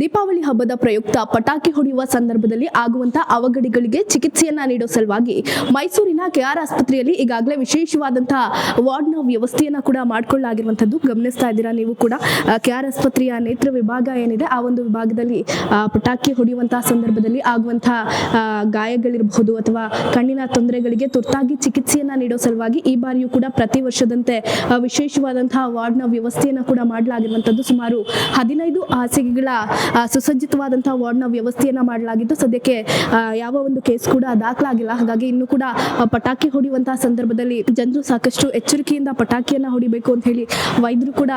ದೀಪಾವಳಿ ಹಬ್ಬದ ಪ್ರಯುಕ್ತ ಪಟಾಕಿ ಹೊಡೆಯುವ ಸಂದರ್ಭದಲ್ಲಿ ಆಗುವಂತಹ ಅವಘಡಿಗಳಿಗೆ ಚಿಕಿತ್ಸೆಯನ್ನ ನೀಡೋ ಸಲುವಾಗಿ ಮೈಸೂರಿನ ಕೆಆರ್ ಆಸ್ಪತ್ರೆಯಲ್ಲಿ ಈಗಾಗಲೇ ವಿಶೇಷವಾದಂತಹ ವಾರ್ಡ್ನ ವ್ಯವಸ್ಥೆಯನ್ನ ಕೂಡ ಮಾಡಿಕೊಳ್ಳಲಾಗಿರುವಂತದ್ದು. ಗಮನಿಸ್ತಾ ಇದ್ದೀರಾ ನೀವು ಕೂಡ. ಕೆಆರ್ ಆಸ್ಪತ್ರೆಯ ನೇತ್ರ ವಿಭಾಗ ಏನಿದೆ, ಆ ಒಂದು ವಿಭಾಗದಲ್ಲಿ ಪಟಾಕಿ ಹೊಡೆಯುವಂತಹ ಸಂದರ್ಭದಲ್ಲಿ ಆಗುವಂತಹ ಗಾಯಗಳಿರಬಹುದು ಅಥವಾ ಕಣ್ಣಿನ ತೊಂದರೆಗಳಿಗೆ ತುರ್ತಾಗಿ ಚಿಕಿತ್ಸೆಯನ್ನ ನೀಡೋ ಸಲುವಾಗಿ ಈ ಬಾರಿಯೂ ಕೂಡ ಪ್ರತಿ ವರ್ಷದಂತೆ ವಿಶೇಷವಾದಂತಹ ವಾರ್ಡ್ನ ವ್ಯವಸ್ಥೆಯನ್ನ ಕೂಡ ಮಾಡಲಾಗಿರುವಂತದ್ದು. ಸುಮಾರು ಹದಿನೈದು ಹಾಸಿಗೆಗಳ ಸುಸಜ್ಜಿತವಾದಂತಹ ವಾರ್ಡ್ನ ವ್ಯವಸ್ಥೆಯನ್ನ ಮಾಡಲಾಗಿದ್ದು ಸದ್ಯಕ್ಕೆ ಯಾವ ಒಂದು ಕೇಸ್ ಕೂಡ ದಾಖಲಾಗಿಲ್ಲ. ಹಾಗಾಗಿ ಇನ್ನು ಕೂಡ ಪಟಾಕಿ ಹೊಡೆಯುವಂತಹ ಸಂದರ್ಭದಲ್ಲಿ ಜನರು ಸಾಕಷ್ಟು ಎಚ್ಚರಿಕೆಯಿಂದ ಪಟಾಕಿಯನ್ನ ಹೊಡಿಬೇಕು ಅಂತ ಹೇಳಿ ವೈದ್ಯರು ಕೂಡ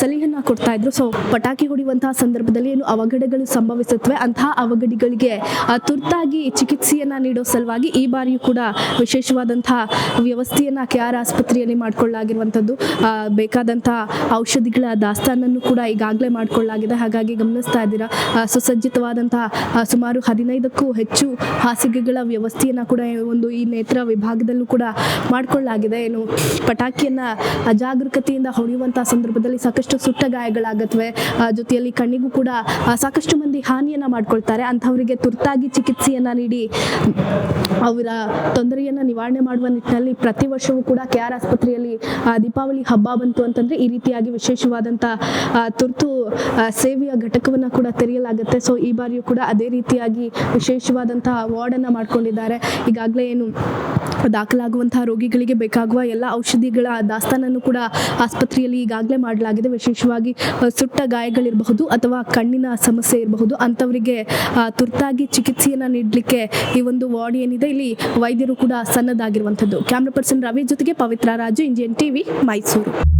ಸಲಹೆಯನ್ನ ಕೊಡ್ತಾ ಇದ್ರು. ಸೊ ಪಟಾಕಿ ಹೊಡೆಯುವಂತಹ ಸಂದರ್ಭದಲ್ಲಿ ಏನು ಅವಘಡಗಳು ಸಂಭವಿಸುತ್ತವೆ, ಅಂತಹ ಅವಘಡಗಳಿಗೆ ತುರ್ತಾಗಿ ಚಿಕಿತ್ಸೆಯನ್ನ ನೀಡೋ ಸಲುವಾಗಿ ಈ ಬಾರಿಯೂ ಕೂಡ ವಿಶೇಷವಾದಂತಹ ವ್ಯವಸ್ಥೆಯನ್ನ ಕೆ ಆರ್ ಆಸ್ಪತ್ರೆಯಲ್ಲಿ ಮಾಡ್ಕೊಳ್ಳಾಗಿರುವಂಥದ್ದು ಬೇಕಾದಂತಹ ಔಷಧಿಗಳ ದಾಸ್ತಾನನ್ನು ಕೂಡ ಈಗಾಗಲೇ ಮಾಡಿಕೊಳ್ಳಲಾಗಿದೆ. ಹಾಗಾಗಿ ಗಮನಿಸ್ತಾ ಇದ್ದೀರಾ ಸುಸಜ್ಜಿತವಾದಂತಹ ಸುಮಾರು ಹದಿನೈದಕ್ಕೂ ಹೆಚ್ಚು ಹಾಸಿಗೆಗಳ ವ್ಯವಸ್ಥೆಯನ್ನ ಕೂಡ ಒಂದು ಈ ನೇತ್ರ ವಿಭಾಗದಲ್ಲೂ ಕೂಡ ಮಾಡಿಕೊಳ್ಳಲಾಗಿದೆ. ಏನು, ಪಟಾಕಿಯನ್ನ ಅಜಾಗರೂಕತೆಯಿಂದ ಹೊಡೆಯುವಂತಹ ಸಂದರ್ಭದಲ್ಲಿ ಸಾಕಷ್ಟು ಸುಟ್ಟ ಗಾಯಗಳಾಗತ್ವೆ. ಜೊತೆಯಲ್ಲಿ ಕಣ್ಣಿಗೂ ಕೂಡ ಸಾಕಷ್ಟು ಮಂದಿ ಹಾನಿಯನ್ನ ಮಾಡ್ಕೊಳ್ತಾರೆ. ಅಂಥವರಿಗೆ ತುರ್ತಾಗಿ ಚಿಕಿತ್ಸೆಯನ್ನ ನೀಡಿ, ಅವರ ತೊಂದರೆಯನ್ನ ನಿವಾರಣೆ ಮಾಡುವ ನಿಟ್ಟಿನಲ್ಲಿ ಪ್ರತಿ ವರ್ಷವೂ ಕೂಡ ಕೆ ಆರ್ ಆಸ್ಪತ್ರೆಯಲ್ಲಿ ದೀಪಾವಳಿ ಹಬ್ಬ ಬಂತು ಅಂತಂದ್ರೆ ಈ ರೀತಿಯಾಗಿ ವಿಶೇಷವಾದಂತಹ ತುರ್ತು ಸೇವೆಯ ಘಟಕವನ್ನು ಕೂಡ ತೆರೆಯಲಾಗುತ್ತೆ. ಸೊ ಈ ಬಾರಿಯೂ ಕೂಡ ಅದೇ ರೀತಿಯಾಗಿ ವಿಶೇಷವಾದಂತಹ ವಾರ್ಡನ್ನು ಮಾಡ್ಕೊಂಡಿದ್ದಾರೆ. ಈಗಾಗಲೇ ಏನು ದಾಖಲಾಗುವಂತಹ ರೋಗಿಗಳಿಗೆ ಬೇಕಾಗುವ ಎಲ್ಲ ಔಷಧಿಗಳ ದಾಸ್ತಾನನ್ನು ಕೂಡ ಆಸ್ಪತ್ರೆಯಲ್ಲಿ ಈಗಾಗಲೇ ಮಾಡಲಾಗಿದೆ. ವಿಶೇಷವಾಗಿ ಸುಟ್ಟ ಗಾಯಗಳಿರಬಹುದು ಅಥವಾ ಕಣ್ಣಿನ ಸಮಸ್ಯೆ ಇರಬಹುದು. ಅಂಥವರಿಗೆ ತುರ್ತಾಗಿ ಚಿಕಿತ್ಸೆಯನ್ನು ನೀಡಲಿಕ್ಕೆ ಈ ಒಂದು ವಾರ್ಡ್ ಏನಿದೆ, ಇಲ್ಲಿ ವೈದ್ಯರು ಕೂಡ ಸನ್ನದ್ದಾಗಿರುವಂಥದ್ದು. ಕ್ಯಾಮ್ರಾ ಪರ್ಸನ್ ರವಿ ಜೊತೆಗೆ ಪವಿತ್ರ ರಾಜು, ಇಂಡಿಯನ್ ಟಿವಿ, ಮೈಸೂರು.